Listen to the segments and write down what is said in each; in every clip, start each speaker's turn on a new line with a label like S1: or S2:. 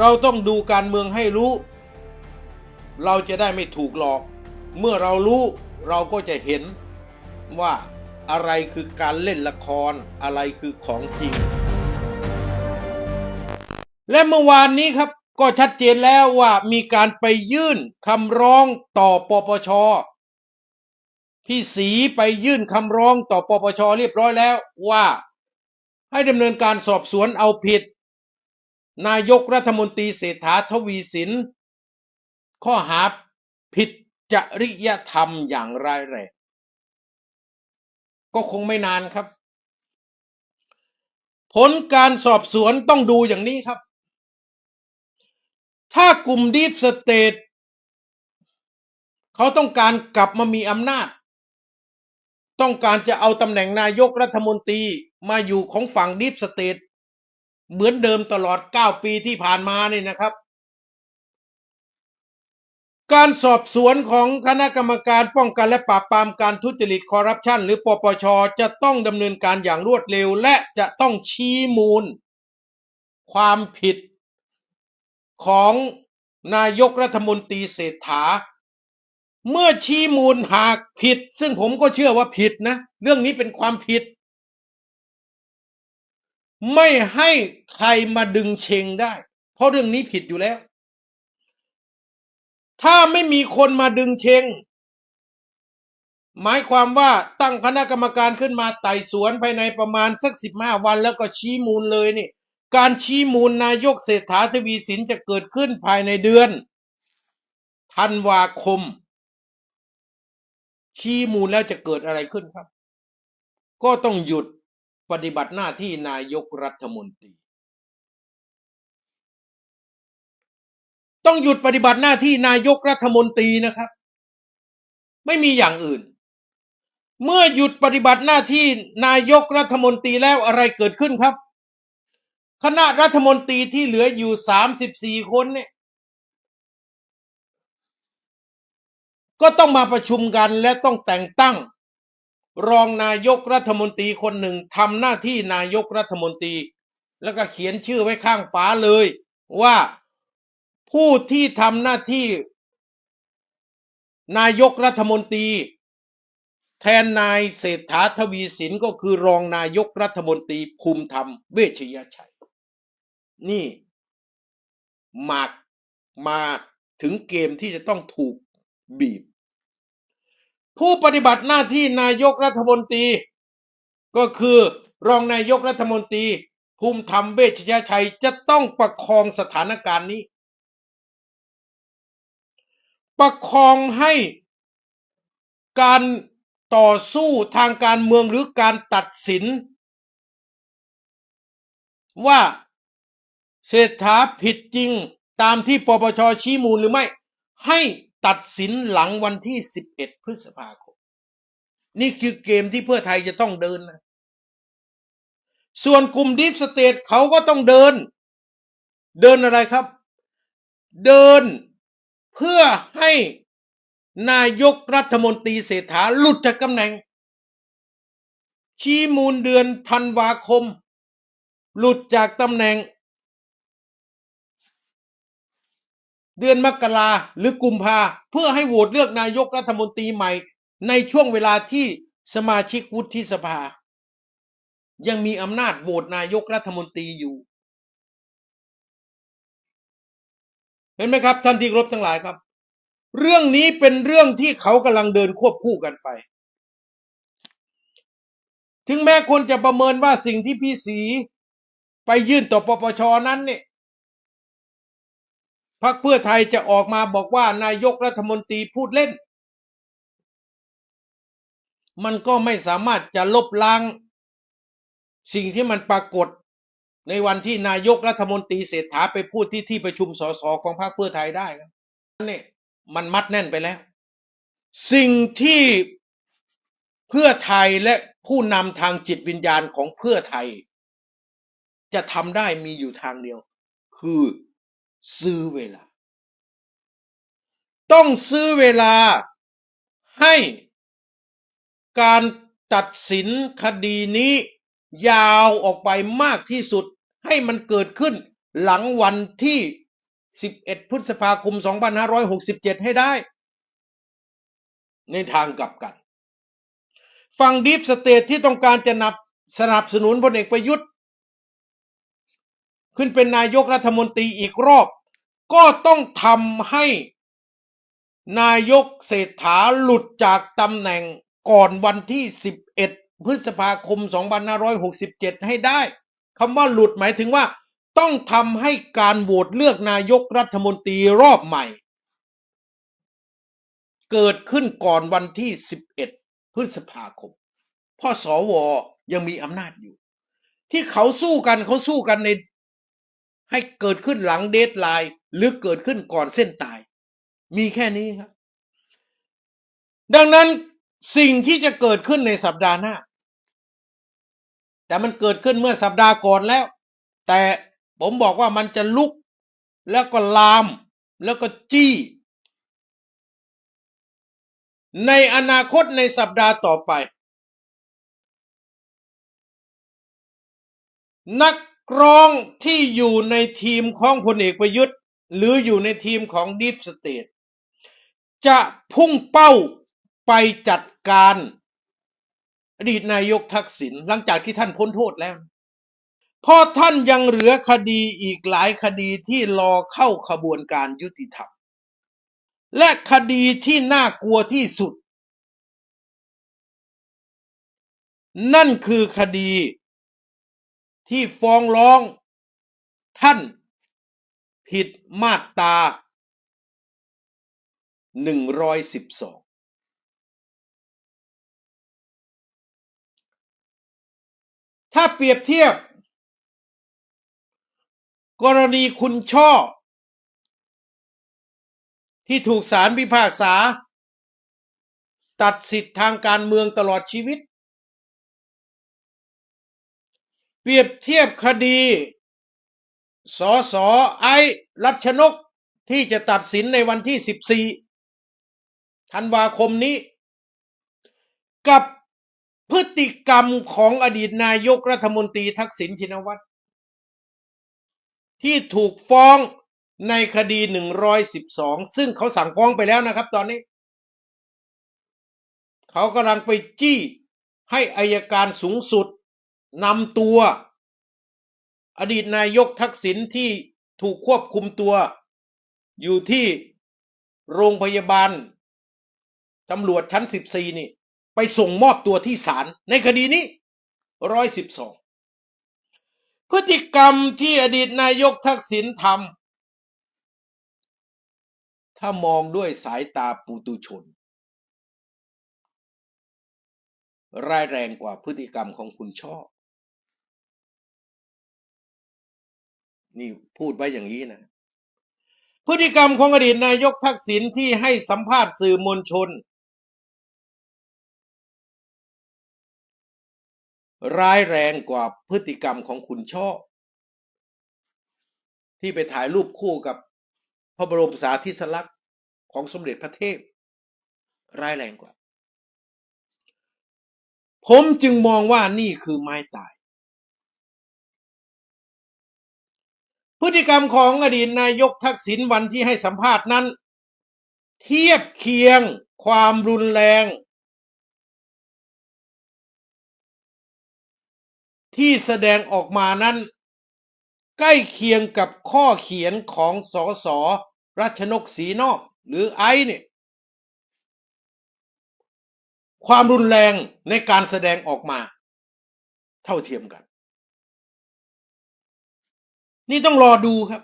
S1: เราต้องดูการเมืองให้รู้ เราจะได้ไม่ถูกหลอก เมื่อเรารู้เราก็จะเห็นว่าอะไรคือการเล่นละครอะไรคือของจริง และเมื่อวานนี้ครับก็ชัดเจนแล้วว่ามีการไปยื่นคำร้องต่อปปชพี่สีไปยื่นคำร้องต่อปปชเรียบร้อยแล้วว่า ให้ดำเนินการสอบสวนเอาผิด นายกรัฐมนตรีเศรษฐาทวีสิน ข้อหาผิดจริยธรรมอย่างร้ายแรงก็คงไม่นานครับ ผลการสอบสวนต้องดูอย่างนี้ครับ ถ้ากลุ่มดีฟสเตทเขาต้องการกลับมามีอำนาจ ต้องการจะเอาตำแหน่งนายกรัฐมนตรีมาอยู่ของฝั่งดีฟสเตท เหมือนเดิมตลอด 9 ปีที่ผ่านมานี่นะครับ การสอบสวนของคณะกรรมการป้องกันและปราบปรามการทุจริตคอร์รัปชันหรือปปช จะต้องดำเนินการอย่างรวดเร็ว และจะต้องชี้มูล ความผิดของนายกรัฐมนตรีเศรษฐา เมื่อชี้มูลหากผิด ซึ่งผมก็เชื่อว่าผิดนะ เรื่องนี้เป็นความผิด ไม่ให้ใครมาดึงเชงได้ เพราะเรื่องนี้ผิดอยู่แล้ว ถ้าไม่มีคนมาดึงเชง หมายความว่าตั้งคณะกรรมการขึ้นมาไต่สวนภายในประมาณสักสิบห้าวันแล้วก็ชี้มูลเลยนี่ การชี้มูลนายกเศรษฐาทวีสินจะเกิดขึ้นภายในเดือนธันวาคม ชี้มูลแล้วจะเกิดอะไรขึ้นครับ ก็ต้องหยุด ปฏิบัติหน้าที่นายกรัฐมนตรี ต้องหยุดปฏิบัติหน้าที่นายกรัฐมนตรีนะครับ ไม่มีอย่างอื่น เมื่อหยุดปฏิบัติหน้าที่นายกรัฐมนตรีแล้วอะไรเกิดขึ้นครับ คณะรัฐมนตรีที่เหลืออยู่สามสิบสี่คนเนี่ยก็ต้องมาประชุมกันและต้องแต่งตั้ง รองนายกรัฐมนตรีคนหนึ่งทำหน้าที่นายกรัฐมนตรี แล้วก็เขียนชื่อไว้ข้างฝาเลย ว่าผู้ที่ทำหน้าที่ นายกรัฐมนตรี แทนนายเศรษฐาทวีสินก็คือรองนายกรัฐมนตรีภูมิธรรม เวชยชัย นี่หมากมาถึงเกมที่จะต้องถูกบีบ ผู้ปฏิบัติหน้าที่นายกรัฐมนตรี ก็คือรองนายกรัฐมนตรี ภูมิธรรมเวชยชัยจะต้องประคองสถานการณ์นี้ ประคองให้การต่อสู้ทางการเมืองหรือการตัดสิน ว่าเศรษฐาผิดจริงตามที่ปปชชี้มูลหรือไม่ ให้ ตัดสินหลังวันที่ 11 พฤษภาคม นี่คือเกมที่เพื่อไทยจะต้องเดินนะส่วนกลุ่มดิฟสเตทเขาก็ต้องเดิน เดินอะไรครับ เดินเพื่อให้นายกรัฐมนตรีเศรษฐาหลุดจากตำแหน่ง ชี้มูลเดือนธันวาคม หลุดจากตำแหน่ง เดือนมกราหรือกุมภาเพื่อให้โหวตเลือกนายกรัฐมนตรีใหม่ ในช่วงเวลาที่สมาชิกวุฒิสภา ยังมีอำนาจโหวตนายกรัฐมนตรีอยู่ เห็นไหมครับท่านที่รบทั้งหลายครับ เรื่องนี้เป็นเรื่องที่เขากำลังเดินควบคู่กันไป ถึงแม้คนจะประเมินว่าสิ่งที่พี่สีไปยื่นต่อปปชนั้นเนี่ย พรรคเพื่อไทยจะออกมาบอกว่านายกรัฐมนตรีพูดเล่น มันก็ไม่สามารถจะลบล้าง สิ่งที่มันปรากฏในวันที่นายกรัฐมนตรีเศรษฐาไปพูดที่ที่ประชุมสสของพรรคเพื่อไทยได้นะนี่มันมัดแน่นไปแล้ว สิ่งที่เพื่อไทยและผู้นำทางจิตวิญญาณของเพื่อไทย จะทำได้มีอยู่ทางเดียว คือ ซื้อเวลา ต้องซื้อเวลาให้การตัดสินคดีนี้ยาวออกไปมากที่สุดให้มันเกิดขึ้นหลังวันที่ 11 พฤษภาคม 2567 ให้ได้ ในทางกลับกัน ฝั่งดีฟสเตทที่ต้องการจะนับสนับสนุนพลเอกประยุทธ์ ขึ้นเป็นนายกรัฐมนตรีอีกรอบ ก็ต้องทำให้นายกเศรษฐาหลุดจากตำแหน่งก่อนวันที่ 11 พฤษภาคม 2567 ให้ได้คำว่าหลุดหมายถึงว่า ต้องทำให้การโหวตเลือกนายกรัฐมนตรีรอบใหม่ เกิดขึ้นก่อนวันที่ 11 พฤษภาคม เพราะสวยังมีอำนาจอยู่ ที่เขาสู้กันเขาสู้กันใน ให้เกิดขึ้นหลังเดทไลน์หรือเกิดขึ้นก่อนเส้นตาย มีแค่นี้ครับ ดังนั้นสิ่งที่จะเกิดขึ้นในสัปดาห์หน้า แต่มันเกิดขึ้นเมื่อสัปดาห์ก่อนแล้ว แต่ผมบอกว่ามันจะลุก แล้วก็ลาม แล้วก็จี้ ในอนาคตในสัปดาห์ต่อไป นัก ร้องที่อยู่ในทีมของพลเอกประยุทธ์ หรืออยู่ในทีมของดีฟสเตทจะพุ่งเป้าไปจัดการ อดีตนายกทักษิณหลังจากที่ท่านพ้นโทษแล้วเพราะท่านยังเหลือคดีอีกหลายคดีที่รอเข้าขบวนการยุติธรรม และคดีที่น่ากลัวที่สุด นั่นคือคดี ที่ฟ้องร้องท่านผิดมาตราหนึ่งร้อยสิบสองถ้าเปรียบเทียบ กรณีคุณช่อ ที่ถูกศาลพิพากษา ตัดสิทธิ์ทางการเมืองตลอดชีวิต รียบเทียบคดีสอสอไอรัชนกที่จะตัดสินในวันที่ 14 ธันวาคมนี้ กับพฤติกรรมของอดีตนายกรัฐมนตรีทักษิณชินวัตร ที่ถูกฟ้องในคดี 112 ซึ่งเขาสั่งฟ้องไปแล้วนะครับตอนนี้ เขากำลังไปจี้ให้อายการสูงสุด นำตัว อดีตนายกทักษิณที่ถูกควบคุมตัว อยู่ที่โรงพยาบาลตำรวจชั้น 14 นี่ ไปส่งมอบตัวที่ศาลในคดีนี้112พฤติกรรมที่อดีตนายกทักษิณทำถ้ามองด้วยสายตาปุตุชน ร้ายแรงกว่าพฤติกรรมของคุณช่อ นี่พูดไว้อย่างนี้นะ พฤติกรรมของอดีตนายกทักษิณที่ให้สัมภาษณ์สื่อมวลชน ร้ายแรงกว่าพฤติกรรมของคุณช่อที่ไปถ่ายรูปคู่กับพระบรมสาธิสลักษณ์ของสมเด็จพระเทพ ร้ายแรงกว่า ผมจึงมองว่านี่คือไม้ตาย พฤติกรรมของอดีตนายกทักษิณวันที่ให้สัมภาษณ์นั้น เทียบเคียงความรุนแรง ที่แสดงออกมานั้น ใกล้เคียงกับข้อเขียนของสสรัชนกศรีนอกหรือไอ้เนี่ยความรุนแรงในการแสดงออกมา เท่าเทียมกัน นี่ต้องรอดูครับ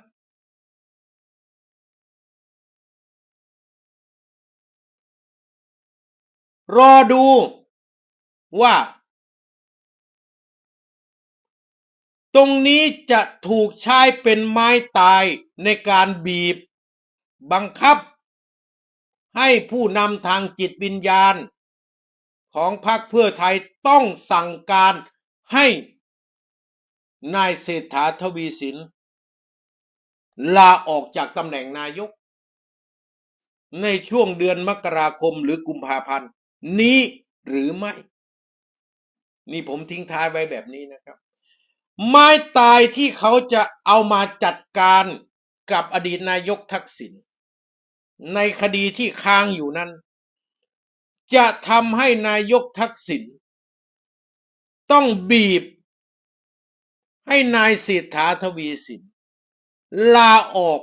S1: รอดูว่า ตรงนี้จะถูกใช้เป็นไม้ตายในการบีบ บังคับ ให้ผู้นำทางจิตวิญญาณ ของพรรคเพื่อไทยต้องสั่งการให้นายเศรษฐาทวีสิน ลาออกจากตำแหน่งนายก ในช่วงเดือนมกราคมหรือกุมภาพันธ์ นี้หรือไม่ นี่ผมทิ้งท้ายไว้แบบนี้นะครับ ไม้ตายที่เขาจะเอามาจัดการกับอดีตนายกทักษิณในคดีที่ค้างอยู่นั้น จะทำให้นายกทักษิณต้องบีบ ให้นายเศรษฐาทวีสิน ลาออก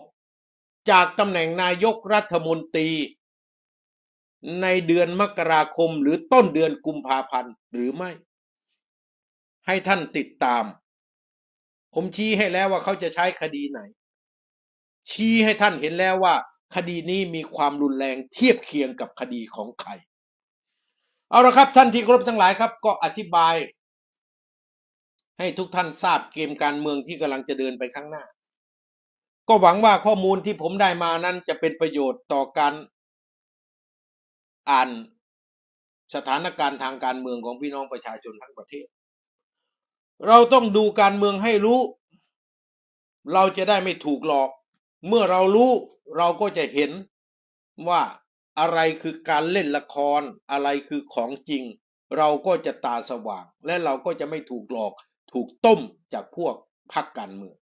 S1: จากตำแหน่งนายกรัฐมนตรี ในเดือนมกราคมหรือต้นเดือนกุมภาพันธ์หรือไม่ ให้ท่านติดตาม ผมชี้ให้แล้วว่าเขาจะใช้คดีไหน ชี้ให้ท่านเห็นแล้วว่า คดีนี้มีความรุนแรงเทียบเคียงกับคดีของใครเอาละครับท่านที่ครพทั้งหลายครับ ก็อธิบาย ให้ทุกท่านทราบเกมการเมืองที่กำลังจะเดินไปข้างหน้า ก็หวังว่าข้อมูลที่ผมได้มานั้นจะเป็นประโยชน์ต่อการอ่านสถานการณ์ทางการเมืองของพี่น้องประชาชนทั้งประเทศ เราต้องดูการเมืองให้รู้ เราจะได้ไม่ถูกหลอก เมื่อเรารู้เราก็จะเห็นว่าอะไรคือการเล่นละคร อะไรคือของจริง เราก็จะตาสว่าง และเราก็จะไม่ถูกหลอก ถูกต้มจากพวกพรรคการเมือง